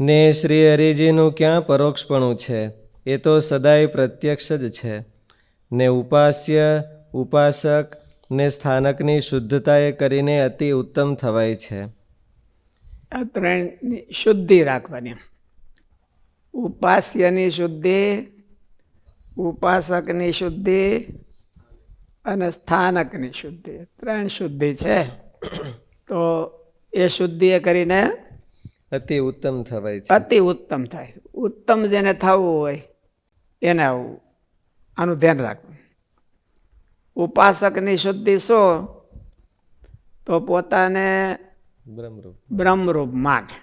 ને શ્રી હરિજીનું ક્યાં પરોક્ષપણું છે? એ તો સદાય પ્રત્યક્ષ જ છે. ને ઉપાસ્ય, ઉપાસક ને સ્થાનકની શુદ્ધતાએ કરીને અતિ ઉત્તમ થવાય છે. આ ત્રણની શુદ્ધિ રાખવાની. ઉપાસ્યની શુદ્ધિ, ઉપાસકની શુદ્ધિ અને સ્થાનકની શુદ્ધિ. ત્રણ શુદ્ધિ છે. તો એ શુદ્ધિ એ કરીને અતિ ઉત્તમ થવાય છે. અતિ ઉત્તમ થાય. ઉત્તમ જેને થવું હોય એને આવું આનું ધ્યાન રાખવું. ઉપાસકની શુદ્ધિ શો તો પોતાને બ્રહ્મરૂપ. બ્રહ્મરૂપ માને.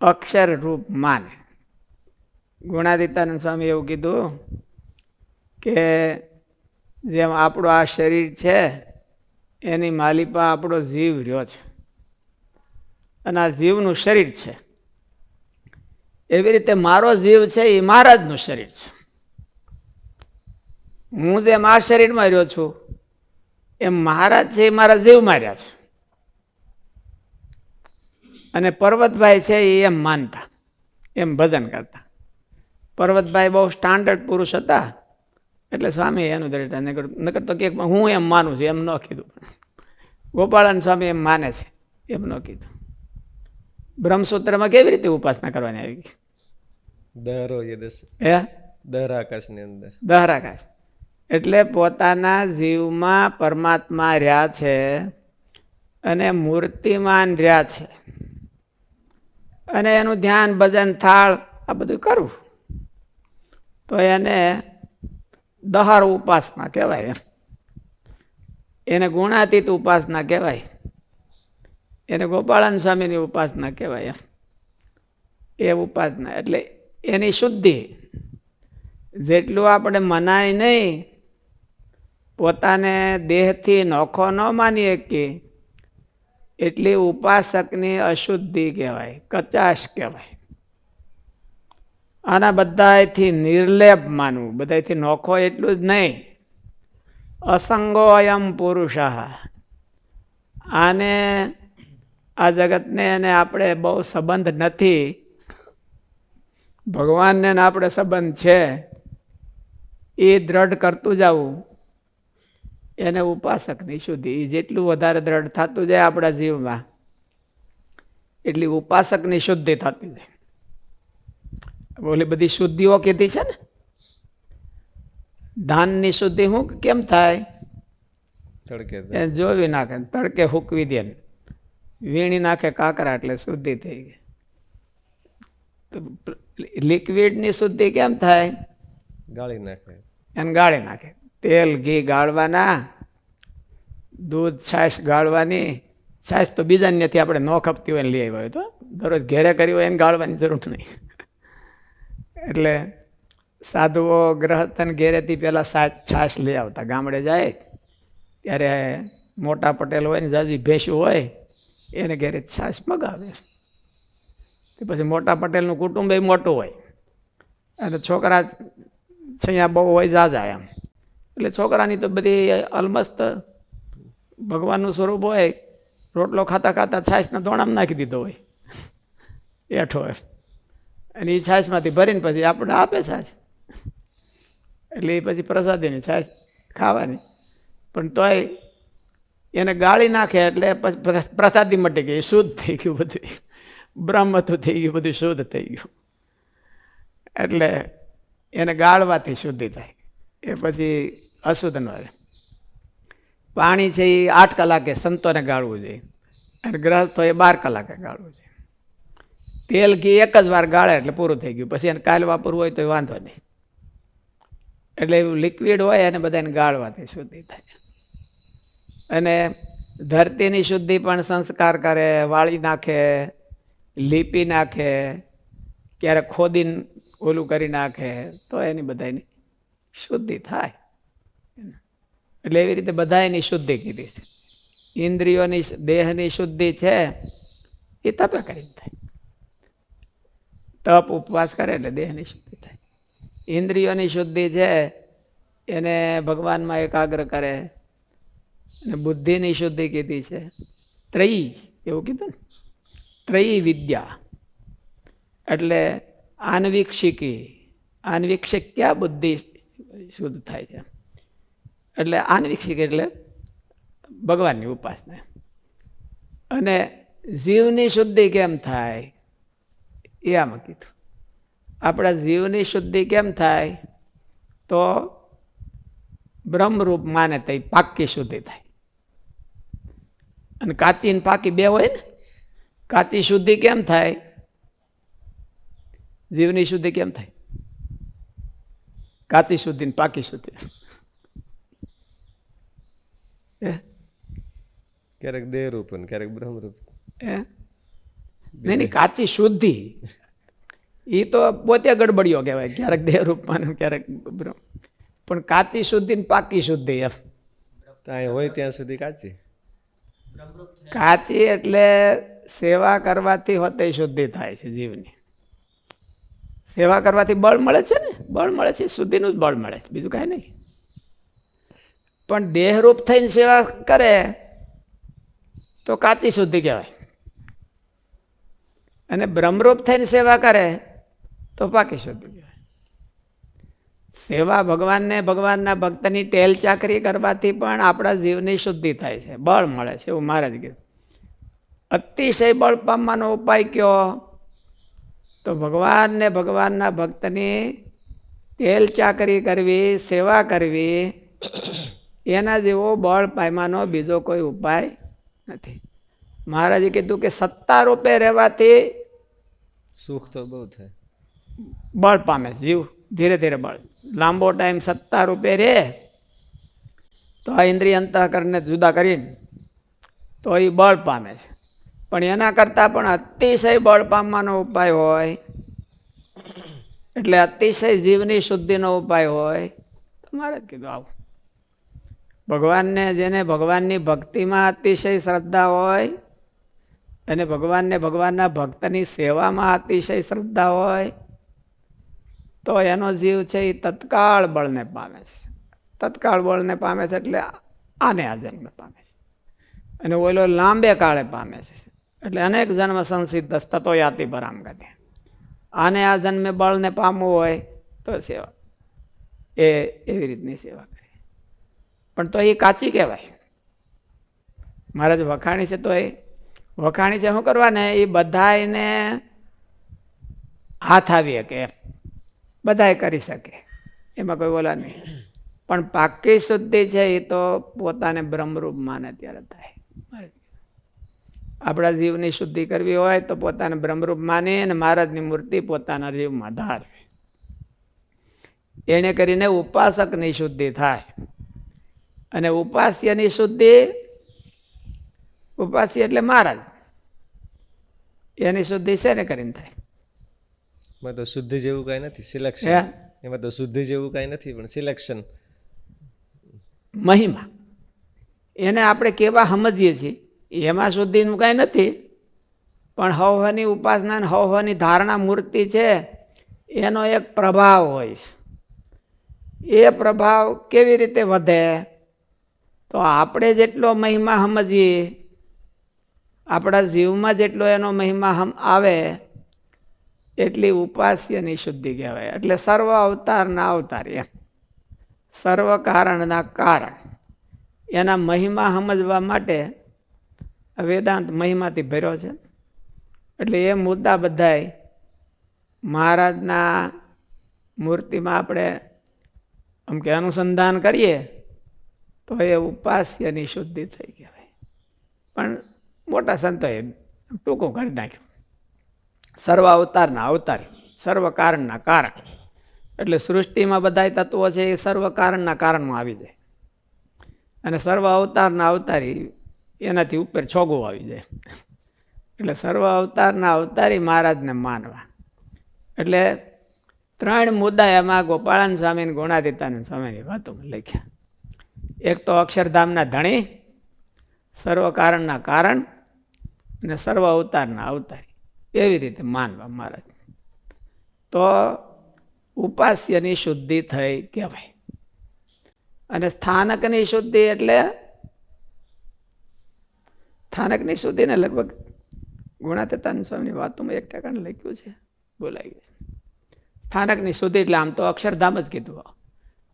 અક્ષર રૂપ માને. ગુણાદિત્યાનંદ સ્વામી એવું કીધું કે જેમ આપણું આ શરીર છે એની માલિપા આપણો જીવ રહ્યો છે. અને આ જીવનું શરીર છે. એવી રીતે મારો જીવ છે, એ મહારાજનું શરીર છે. હું જેમ આ શરીરમાં રહ્યો છું, એમ મહારાજ છે, એ મારા જીવમાં રહ્યા છે. અને પર્વતભાઈ છે, એ એમ માનતા, એમ ભજન કરતા. પર્વતભાઈ બહુ સ્ટાન્ડર્ડ પુરુષ હતા, એટલે સ્વામી એનું દરેટા નકર નકર તો કે હું એમ માનું છું, એમ ન કીધું. ગોપાળન સ્વામી એમ માને છે, એમ ન કીધું. બ્રહ્મસૂત્રમાં કેવી રીતે ઉપાસના કરવાની આવી દહરો એ દસ હે? દહરાકાશની અંદર. દહરાકાશ એટલે પોતાના જીવમાં પરમાત્મા રહ્યા છે અને મૂર્તિમાન રહ્યા છે. અને એનું ધ્યાન ભજન થાળ આ બધું કરવું. તો એને દહાર ઉપાસના કહેવાય એમ. એને ગુણાતીત ઉપાસના કહેવાય. એને ગોપાળાન સ્વામીની ઉપાસના કહેવાય એમ. એ ઉપાસના, એટલે એની શુદ્ધિ. જેટલું આપણે મનાય નહીં, પોતાને દેહથી નોખો ન માનીએ કે, એટલી ઉપાસકની અશુદ્ધિ કહેવાય, કચાશ કહેવાય. આના બધાથી નિર્લેપ માનવું બધાથી નોખો એટલું જ નહીં. અસંગો અયમ પુરુષ આને આ જગતને એને આપણે બહુ સંબંધ નથી. ભગવાનને આપણે સંબંધ છે. એ દ્રઢ કરતું જવું એને ઉપાસકની શુદ્ધિ એ જેટલું વધારે દ્રઢ થતું જાય આપણા જીવમાં એટલી ઉપાસકની શુદ્ધિ થતી જાય. ઓલી બધી શુદ્ધિઓ કીધી છે ને? ધાનની શુદ્ધિ હું કેમ થાય? તડકે એ જોવી નાખે તડકે હૂકવી દે ને વીણી નાખે કાંકરા એટલે શુદ્ધિ થઈ ગઈ. તો લિક્વિડની શુદ્ધિ કેમ થાય? ગાળી નાખે. એને ગાળી નાખે. તેલ ઘી ગાળવાના દૂધ છાશ ગાળવાની. છાશ તો બીજા ત્યાંથી આપણે ન ખપતી હોય ને લઈ આવ્યા હોય તો. દરરોજ ઘેરે કરી હોય એને ગાળવાની જરૂર નહીં. એટલે સાધુઓ ગ્રહતન ઘેરેથી પહેલાં સાચ છાશ લઈ આવતા. ગામડે જાય ત્યારે મોટા પટેલ હોય ને જાજી ભેંસું હોય એને ઘેરે છાશ મગાવે. તે પછી મોટા પટેલનું કુટુંબ એ મોટું હોય. અને છોકરા છૈયા બહુ હોય જાજા એમ. એટલે છોકરાની તો બધી અલમસ્ત ભગવાનનું સ્વરૂપ હોય, રોટલો ખાતા ખાતા છાશના ધોણામાં નાખી દીધો હોય. એઠો એમ. અને એ છાશમાંથી ભરીને પછી આપણે આપે છાશ. એટલે એ પછી પ્રસાદીની છાશ ખાવાની. પણ તોય એને ગાળી નાખે એટલે પ્રસાદી મટી ગઈ, શુદ્ધ થઈ ગયું બધું. બ્રહ્મતું થઈ ગયું, બધું શુદ્ધ થઈ ગયું. એટલે એને ગાળવાથી શુદ્ધિ થાય. એ પછી અશુદ્ધ ન રહે પાણી છે એ આઠ કલાકે સંતોને ગાળવું જોઈએ. અને ગ્રહસ્થો એ બાર કલાકે ગાળવું જોઈએ. તેલ ઘી એક જ વાર ગાળે એટલે પૂરું થઈ ગયું. પછી એને કાલ વાપરવું હોય તો વાંધો નહીં. એટલે એવું લિક્વિડ હોય એને બધાને ગાળવાથી શુદ્ધિ થાય. અને ધરતીની શુદ્ધિ પણ સંસ્કાર કરે, વાળી નાખે, લીપી નાખે ક્યારેક ખોદીને ઓલું કરી નાખે, તો એની બધાની શુદ્ધિ થાય. એટલે એવી રીતે બધા એની શુદ્ધિ કીધી છે. ઇન્દ્રિયોની દેહની શુદ્ધિ છે, એ તપે કરીને થાય. તપ ઉપવાસ કરે એટલે દેહની શુદ્ધિ થાય. ઇન્દ્રિયોની શુદ્ધિ છે, એને ભગવાનમાં એકાગ્ર કરે અને બુદ્ધિની શુદ્ધિ કીધી છે. ત્રયી, એવું કીધું ને? ત્રયી વિદ્યા. એટલે આન્વિક્ષિકી ક્યાં બુદ્ધિ શુદ્ધ થાય છે? એટલે આન્વિક્ષિક એટલે ભગવાનની ઉપાસના. અને જીવની શુદ્ધિ કેમ થાય? એ આમાં કીધું. આપણા જીવની શુદ્ધિ કેમ થાય? તો બ્રહ્મરૂપ માને તો પાકી શુદ્ધિ થાય. અને કાચી ને પાકી બે હોય ને કાચી શુદ્ધિ કેમ થાય? જીવની શુદ્ધિ કેમ થાય? કાચી શુદ્ધિ ને પાકી શુદ્ધિ. ક્યારેક દેહરૂપ અને ક્યારેક બ્રહ્મરૂપ. નહીં કાચી શુદ્ધિ. એ તો પોતે ગડબડીઓ કહેવાય. ક્યારેક દેહરૂપ માને ક્યારેક બ્રહ્મ. પણ કાચી શુદ્ધિ ને પાકી શુદ્ધિ એમ. ત્યાં હોય ત્યાં સુધી કાચી. કાચી એટલે સેવા કરવાથી હોતે શુદ્ધિ થાય છે જીવની. સેવા કરવાથી બળ મળે છે ને? બળ મળે છે શુદ્ધિનું જ બળ મળે છે. બીજું કાંઈ નહીં. પણ દેહરૂપ થઈને સેવા કરે તો કાચી શુદ્ધિ કહેવાય. અને બ્રહ્મરૂપ થઈને સેવા કરે તો પાકી શુદ્ધિ કહેવાય. સેવા ભગવાનને ભગવાનના ભક્તની તેલ ચાકરી કરવાથી પણ આપણા જીવની શુદ્ધિ થાય છે બળ મળે છે એવું મહારાજ કીધું અતિશય બળ પામવાનો ઉપાય કયો? તો ભગવાનને ભગવાનના ભક્તની તેલ ચાકરી કરવી સેવા કરવી એના જેવો બળ પામવાનો બીજો કોઈ ઉપાય નથી. મહારાજે કીધું કે સત્તા રૂપે રહેવાથી સુખ તો બહુ થાય. બળ પામે જીવ ધીરે ધીરે બળ. લાંબો ટાઈમ સત્તા રૂપે રહે, તો આ ઇન્દ્રિય અંતઃકરણને જુદા કરીને, તો એ બળ પામે છે. પણ એના કરતાં પણ અતિશય બળ પામવાનો ઉપાય હોય, એટલે અતિશય જીવની શુદ્ધિનો ઉપાય હોય, તમારે જ કીધું આવું. ભગવાનને જેને ભગવાનની ભક્તિમાં અતિશય શ્રદ્ધા હોય અને ભગવાનને ભગવાનના ભક્તની સેવામાં અતિશય શ્રદ્ધા હોય તો એનો જીવ છે એ તત્કાળ બળને પામે છે. તત્કાળ બળને પામે છે એટલે આને આ જન્મ પામે છે. અને ઓલો લાંબે કાળે પામે છે. એટલે અનેક જન્મ સંસિદ્ધ તતો યાતિ પરામ ગતિ આને આ જન્મે બળને પામવું હોય તો સેવા. એ એવી રીતની સેવા કરે. પણ તો એ કાચી કહેવાય. મહારાજ વખાણી છે તો એ વખાણી છે શું કરવા ને એ બધાને હાથ આવી શકે એમ. બધાએ કરી શકે. એમાં કોઈ બોલા નહીં. પણ પાકી શુદ્ધિ છે એ તો પોતાને બ્રહ્મરૂપ માને ત્યારે થાય. આપણા જીવની શુદ્ધિ કરવી હોય તો પોતાને બ્રહ્મરૂપ માની અને મહારાજની મૂર્તિ પોતાના જીવમાં ધારવી એને કરીને ઉપાસકની શુદ્ધિ થાય. અને ઉપાસ્યની શુદ્ધિ, ઉપાસ્ય એટલે મહારાજ. એની શુદ્ધિ શેને કરીને થાય? એમાં તો શુદ્ધિ જેવું કાંઈ નથી સિલેક્શન એમાં તો શુદ્ધિ જેવું કાંઈ નથી પણ સિલેક્શન મહિમા. એને આપણે કેવા સમજીએ છીએ? એમાં શુદ્ધિનું કાંઈ નથી પણ હવની ઉપાસના અને હવની ધારણા મૂર્તિ છે એનો એક પ્રભાવ હોય છે. એ પ્રભાવ કેવી રીતે વધે? તો આપણે જેટલો મહિમા સમજીએ આપણા જીવમાં જેટલો એનો મહિમા હમ આવે એટલી ઉપાસ્યની શુદ્ધિ કહેવાય. એટલે સર્વ અવતારના અવતાર એમ. સર્વ કારણના કારણ. એના મહિમા સમજવા માટે વેદાંત મહિમાથી ભર્યો છે. એટલે એ મુદ્દા બધાય મહારાજના મૂર્તિમાં આપણે આમ કે અનુસંધાન કરીએ તો એ ઉપાસ્યની શુદ્ધિ થઈ કહેવાય. પણ મોટા સંતોએ ટૂંકું કરી નાખ્યું. સર્વ અવતારના અવતારી સર્વ કારણના કારણ એટલે સૃષ્ટિમાં બધાય તત્વો છે એ સર્વ કારણના કારણમાં આવી જાય. અને સર્વ અવતારના અવતારી એનાથી ઉપર છોગો આવી જાય. એટલે સર્વ અવતારના અવતારી મહારાજને માનવા. એટલે ત્રણ મુદ્દા એમાં ગોપાળન સ્વામી અને ગુણાતીતાનંદ સ્વામીની વાતોમાં લખ્યા. એક તો અક્ષરધામના ધણી સર્વ કારણના કારણ અને સર્વ અવતારના અવતારી. એવી રીતે માનવા મહારાજ તો ઉપાસ્યની શુદ્ધિ થઈ કહેવાય. અને સ્થાનકની શુદ્ધિ એટલે સ્થાનકની શુદ્ધિને લગભગ ગુણાતીતાન સ્વામીની વાતોમાં એક ઠેકાણે લખ્યું છે. બોલાઈ ગયું સ્થાનકની શુદ્ધિ એટલે આમ તો અક્ષરધામ જ કીધું.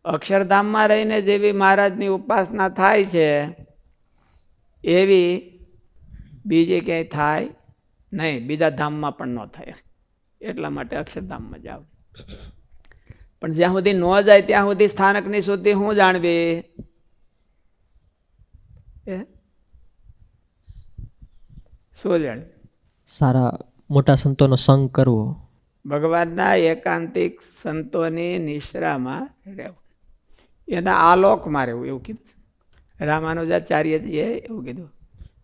અક્ષરધામમાં રહીને જેવી મહારાજની ઉપાસના થાય છે, એવી બીજે ક્યાંય થાય નહીં બીજા ધામમાં પણ ન થાય. એટલા માટે અક્ષરધામમાં જાવ પણ જ્યાં સુધી ન જાય ત્યાં સુધી સ્થાનકની શુદ્ધિ હું જાણવી? એ? શું જાણવી સારા મોટા સંતોનો સંગ કરવો. ભગવાનના એકાંતિક સંતોની નિશ્રામાં રહેવું. એના આલોકમાં રહેવું એવું કીધું રામાનુજાચાર્યજીએ એવું કીધું.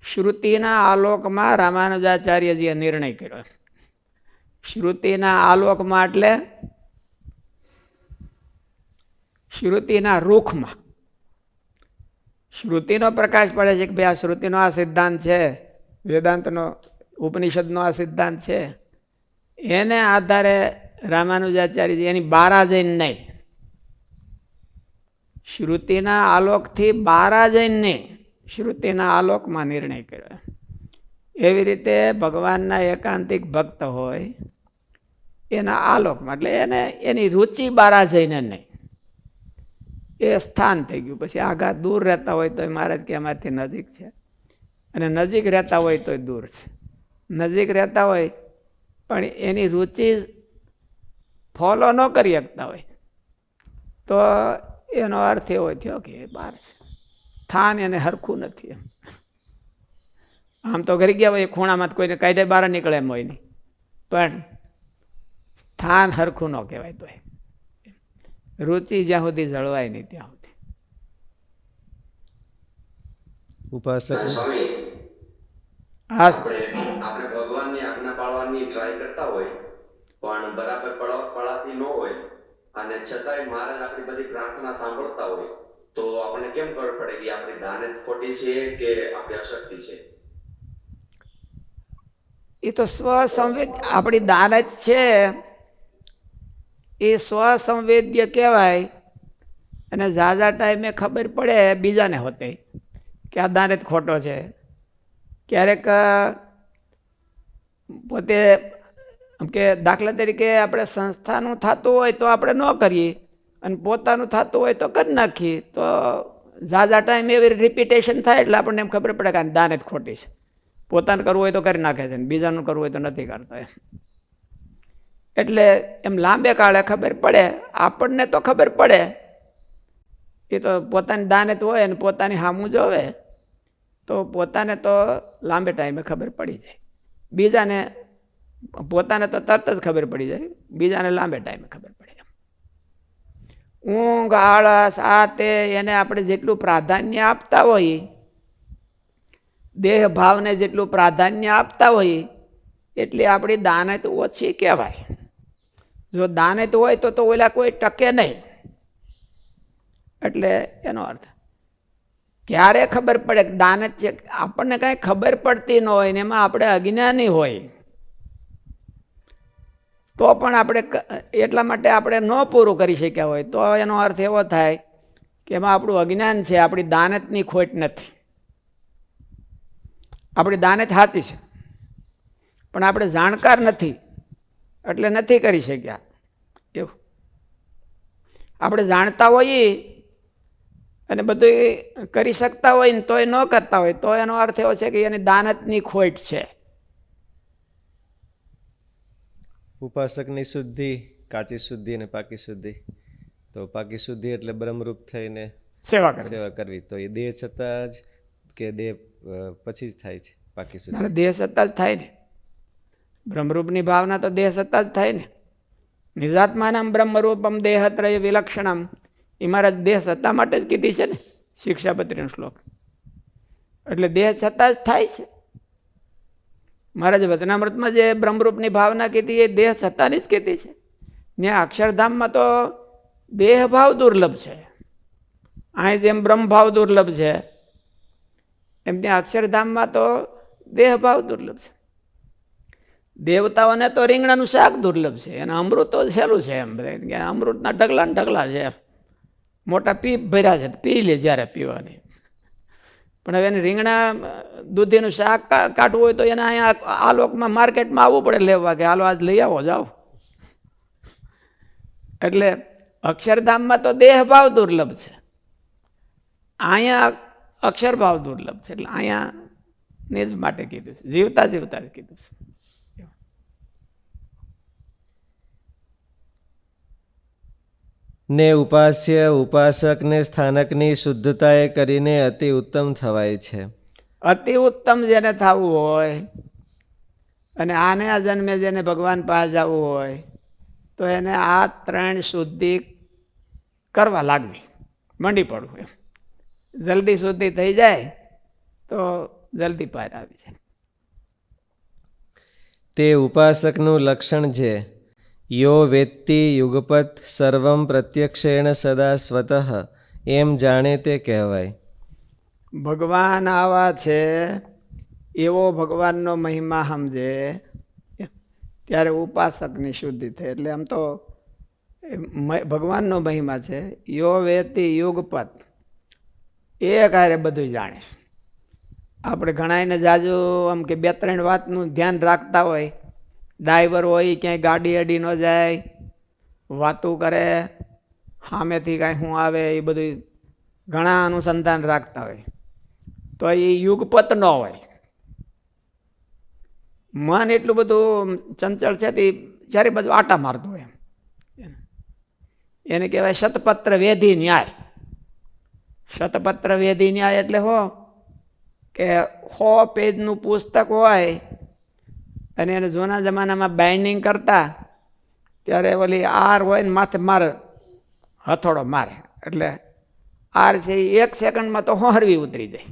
શ્રુતિના આલોકમાં રામાનુજાચાર્યજીએ નિર્ણય કર્યો. શ્રુતિના આલોકમાં એટલે શ્રુતિના રૂખમાં. શ્રુતિનો પ્રકાશ પડે છે કે ભાઈ આ શ્રુતિનો આ સિદ્ધાંત છે, વેદાંતનો, ઉપનિષદનો આ સિદ્ધાંત છે. એને આધારે રામાનુજાચાર્યજી એની બારા જઈને નહીં. શ્રુતિના આલોકથી બારા જઈને નહીં. શ્રુતિના આલોકમાં નિર્ણય કર્યો. એવી રીતે ભગવાનના એકાંતિક ભક્ત હોય, એના આલોકમાં, એટલે એને એની રુચિ બારા જઈને નહીં. એ સ્થાન થઈ ગયું. પછી આઘા દૂર રહેતા હોય તો મહારાજ કે અમારાથી નજીક છે. અને નજીક રહેતા હોય તોય દૂર છે. નજીક રહેતા હોય, પણ એની રુચિ ફોલો ન કરી શકતા હોય. તો એનો અર્થ એવો થયો કે બહાર છે. સ્થાન એને હરખું નથી એમ. આમ તો ઘરે ગયા હોય એ ખૂણામાં કોઈને કાયદે બહાર નીકળે એમ હોય નહીં. પણ સ્થાન હરખું ન કહેવાય તો રુચિ જ્યાં સુધી જળવાય નહીં ત્યાં સુધી. ઉપાસક હા આપણે ભગવાનની આજ્ઞા પાળવાની ટ્રાય કરતા હોય પણ બરાબર પડાતી ન હોય અને છતાંય મહારાજ આપણી બધી પ્રાર્થના સાંભળતા હોય તો આપણે કેમ ખબર પડે કે આપણી દાનત ખોટી છે કે આપણી અશક્તિ છે? એ તો સ્વસંવેદ, આપણી દાનત છે. એ સ્વસંવેદ્ય કહેવાય. અને ઝાઝા ટાઈમે ખબર પડે બીજાને હોતે કે આ દાનત ખોટો છે. ક્યારેક પોતે કે દાખલા તરીકે આપણે સંસ્થાનું થતું હોય તો આપણે ન કરીએ. અને પોતાનું થતું હોય તો કરી નાખીએ તો ઝાઝા ટાઈમ એવી રિપીટેશન થાય એટલે આપણને એમ ખબર પડે કે દાને દાન જ ખોટી છે. પોતાનું કરવું હોય તો કરી નાખે છે બીજાનું કરવું હોય તો નથી કરતો એમ. એટલે એમ લાંબે કાળે ખબર પડે, આપણને તો ખબર પડે. એ તો પોતાની દાનત હોય અને પોતાની હામું જોવે તો પોતાને તો લાંબે ટાઈમે ખબર પડી જાય. બીજાને, પોતાને તો તરત જ ખબર પડી જાય. બીજાને લાંબે ટાઈમે ખબર પડે ઊંઘ, આળસ, આ તે એને આપણે જેટલું પ્રાધાન્ય આપતા હોઈએ દેહ ભાવને જેટલું પ્રાધાન્ય આપતા હોઈએ, એટલી આપણી દાનત ઓછી કહેવાય. જો દાનત હોય તો તો ઓલા કોઈ ટકે નહીં. એટલે એનો અર્થ, ક્યારે ખબર પડે કે દાનત છે? આપણને કાંઈ ખબર પડતી ન હોય ને એમાં આપણે અજ્ઞાની હોય. તો પણ આપણે એટલા માટે આપણે ન પૂરું કરી શક્યા હોય. તો એનો અર્થ એવો થાય કે એમાં આપણું અજ્ઞાન છે, આપણી દાનતની ખોટ નથી. આપણી દાનત હાથી છે. પણ આપણે જાણકાર નથી, એટલે નથી કરી શક્યા. એવું. આપણે જાણતા હોઈએ અને બધું કરી શકતા હોય ને તોય ન કરતા હોય, તો એનો અર્થ એવો છે કે એની દાનતની ખોટ છે. ઉપાસકની શુદ્ધિ કાચી શુદ્ધિ અને પાકી શુદ્ધિ. તો પાકી શુદ્ધિ એટલે બ્રહ્મરૂપ થઈને સેવા સેવા કરવી. તો એ દેહ છતાં જ કે દેહ પછી જ થાય છે પાકી શુદ્ધિ. દેહ સત્તા જ થાય ને. બ્રહ્મરૂપની ભાવના તો દેહ સત્તા જ થાય ને. નિજાત્માનામ બ્રહ્મરૂપમ દેહત્રય વિલક્ષણમ. એ મારા દેહ સત્તા માટે જ કીધી છે ને શિક્ષાપત્રીનો શ્લોક. એટલે દેહ સત્તા જ થાય છે. મહારાજ વચનામૃતમાં જે બ્રહ્મરૂપની ભાવના કીધી, એ દેહ સત્તાની જ કીધી છે. ત્યાં અક્ષરધામમાં તો દેહ ભાવ દુર્લભ છે. અહીં જેમ બ્રહ્મભાવ દુર્લભ છે, એમ ત્યાં અક્ષરધામમાં તો દેહ ભાવ દુર્લભ છે. દેવતાઓને તો રીંગણાનું શાક દુર્લભ છે, અને અમૃત તો સહેલું છે એમ બધા. અમૃતના ઢગલા ને ઢગલા છે મોટા પીપ ભર્યા છે, પી લે જ્યારે પીવાની. પણ હવે એને રીંગણા, દૂધીનું શાક કાઢવું હોય તો એને અહીંયા આ લોકમાં માર્કેટમાં આવવું પડે લેવા કે હાલો આજ લઈ આવો, જાઓ. એટલે અક્ષરધામમાં તો દેહભાવ દુર્લભ છે. અહીંયા અક્ષરભાવ દુર્લભ છે. એટલે અહીંયા ને જ માટે કીધું છે. જીવતા જીવતા કીધું છે. ને ઉપાસ્ય ઉપાસકને સ્થાનકની શુદ્ધતાએ કરીને અતિ ઉત્તમ થવાય છે. અતિ ઉત્તમ જેને થવું હોય અને આને આ જન્મે જેને ભગવાન પાસે જવું હોય તો એને આ ત્રણ શુદ્ધિ કરવા લાગવી. મંડી પડવું એમ. જલ્દી શુદ્ધિ થઈ જાય તો જલ્દી પાર આવી જાય. તે ઉપાસકનું લક્ષણ છે. યો વેત્તિ યુગપત સર્વમ પ્રત્યક્ષેણ સદા સ્વતઃ એમ જાણે તે કહેવાય ભગવાન આવા છે એવો ભગવાનનો મહિમા સમજે, ત્યારે ઉપાસકની શુદ્ધિ થાય એટલે આમ તો ભગવાનનો મહિમા છે, યો વેતી યુગપત, એ કારે બધું જાણીશ. આપણે ઘણાયને જાજુ આમ કે બે ત્રણ વાતનું ધ્યાન રાખતા હોય ડ્રાઈવર હોય, ક્યાંય ગાડી અડી ન જાય, વાતું કરે, સામેથી કાંઈ શું આવે, એ બધું ઘણા અનુસંધાન રાખતા હોય. તો એ યુગપત ન હોય. મન એટલું બધું ચંચળ છે તે ચારે બાજુ આટા મારતું હોય એમ. એને કહેવાય શતપત્ર વેધી ન્યાય. શતપત્ર વેધી ન્યાય એટલે હો, કે સો પેજનું પુસ્તક હોય અને એને જૂના જમાનામાં બાઇન્ડિંગ કરતા ત્યારે ઓલી આર હોય ને માથે મારે હથોડો મારે. એટલે આર છે એ એક સેકન્ડમાં તો હોહરવી ઉતરી જાય.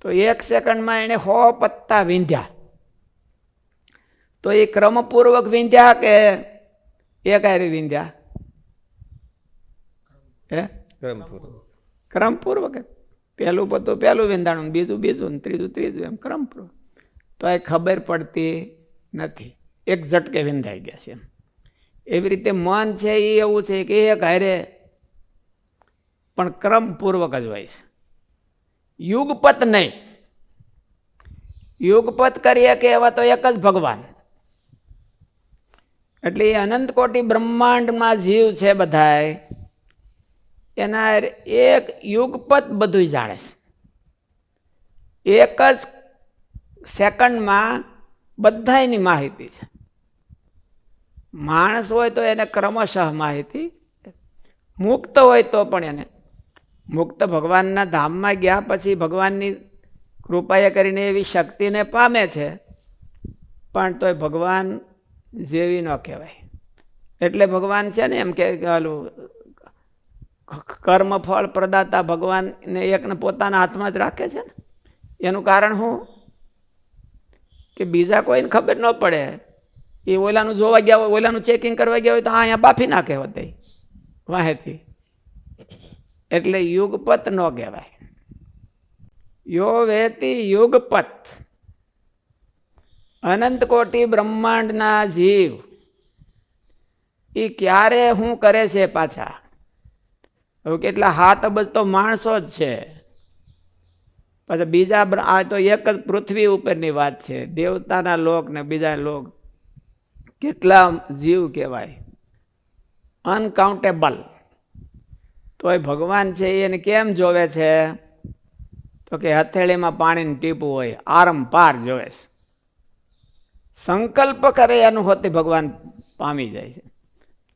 તો એક સેકન્ડમાં એણે હો પત્તા વીંધ્યા. તો એ ક્રમપૂર્વક વીંધ્યા કે એક હારે વીંધ્યા? હે? ક્રમપૂર્વક. ક્રમપૂર્વક પહેલું બધું પહેલું વિંધાણું બીજું બીજું ને ત્રીજું ત્રીજું એમ ક્રમપૂર્વક. તો એ ખબર પડતી નથી. એક ઝટકે વિંધાઈ ગયા છે એમ. એવી રીતે મન છે એ એવું છે કે એક હારે પણ ક્રમપૂર્વક જ હોય છે. યુગપત નહીં. યુગપત કરીએ કે એવા તો એક જ ભગવાન. એટલે એ અનંત કોટી બ્રહ્માંડમાં જીવ છે બધાય. એના એક યુગપત બધું જાણે છે. એક જ સેકન્ડમાં બધાયની માહિતી છે. માણસ હોય તો એને ક્રમશઃ માહિતી, મુક્ત હોય તો પણ એને. મુક્ત ભગવાનના ધામમાં ગયા પછી ભગવાનની કૃપાએ કરીને એવી શક્તિને પામે છે, પણ તોય ભગવાન જેવી ન કહેવાય. એટલે ભગવાન છે ને એમ કે ઓલું કર્મફળ પ્રદાતા ભગવાનને એકને પોતાના હાથમાં જ રાખે છે ને. એનું કારણ શું કે બીજા કોઈને ખબર ન પડે. એ ઓલાનું જોવા ગયા હોય, ઓલાનું ચેકિંગ કરવા ગયા હોય તો આ અહીંયા બાફી નાખે હોતે. વાહેથી. એટલે યુગપત ન કહેવાય. યો વેતી યુગપત. અનંત કોટી બ્રહ્માંડના જીવ. એ ક્યારે, હું કરે છે પાછા? હવે કેટલા હાથ અબજ તો માણસો જ છે. પછી બીજા આ તો એક જ પૃથ્વી ઉપરની વાત છે. દેવતાના લોક ને બીજા લોક. કેટલા જીવ કહેવાય? અનકાઉન્ટેબલ તોય ભગવાન છે એને કેમ જોવે છે? તો કે હથેળીમાં પાણીનું ટીપું હોય આરંપાર જોવે છે. સંકલ્પ કરે એનું હોતી ભગવાન પામી જાય છે.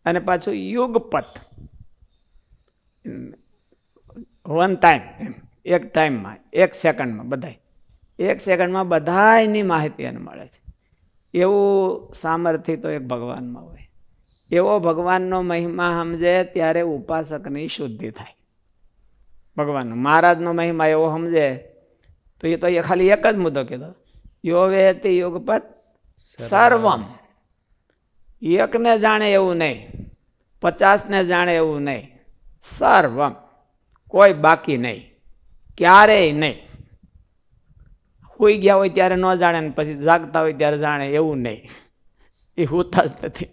અને પાછું યુગપથ વન ટાઈમ એમ. એક ટાઈમમાં એક સેકન્ડમાં બધાય. એક સેકન્ડમાં બધાયની માહિતી એને મળે છે. એવું સામર્થ્ય તો એક ભગવાનમાં હોય. એવો ભગવાનનો મહિમા સમજે ત્યારે ઉપાસકની શુદ્ધિ થાય. ભગવાનનો મહારાજનો મહિમા એવો સમજે તો એ તો એ ખાલી એક જ મુદ્દો કીધો. યો વેતી યુગપત સર્વમ. એકને જાણે એવું નહીં પચાસને જાણે એવું નહીં. સર્વમ. કોઈ બાકી નહીં. ક્યારેય નહીં. હોઈ ગયા હોય ત્યારે ન જાણે ને પછી જાગતા હોય ત્યારે જાણે એવું નહીં. એ હોતા જ નથી.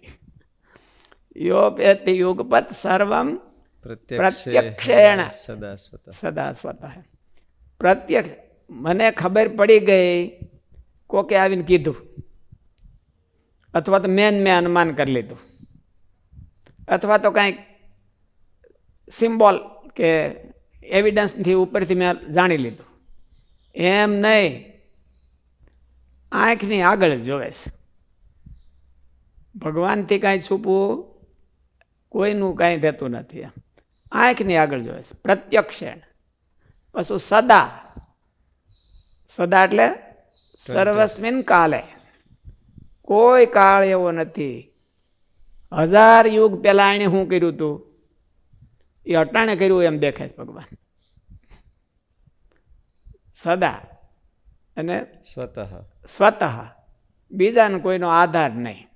યો પેતિ યુગપત સર્વમ પ્રત્યક્ષેણ. સદા સ્વતઃ સદા સ્વતઃ પ્રત્યક્ષ મને ખબર પડી ગઈ કોકે આવીને કીધું. અથવા તો મેન મેં અનુમાન કરી લીધું. અથવા તો કાંઈક સિમ્બોલ કે એવિડન્સથી ઉપરથી મેં જાણી લીધું. એમ નહીં, આંખની આગળ જોવે ભગવાનથી કાંઈ છૂપવું કોઈનું કાંઈ રહેતું નથી એમ. આંખની આગળ જોવે છે, પ્રત્યક્ષેણ. સદા. સદા એટલે સર્વસ્મિન કાલે. કોઈ કાળ એવો નથી. હજાર યુગ પહેલાં એણે શું કર્યું હતું? એ અટાણે કર્યું એમ દેખાય છે ભગવાન. સદા અને સ્વતઃ. સ્વતઃ. બીજાનો કોઈનો આધાર નહીં.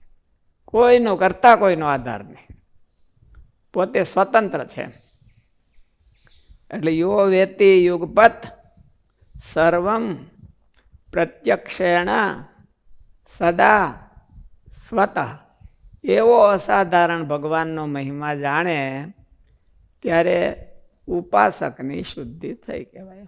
કોઈનો કરતા કોઈનો આધાર નહીં. પોતે સ્વતંત્ર છે. એટલે યો વેતિ યુગપત સર્વમ પ્રત્યક્ષેણ સદા સ્વતઃ. એવો અસાધારણ ભગવાનનો મહિમા જાણે ત્યારે ઉપાસકની શુદ્ધિ થઈ કહેવાય.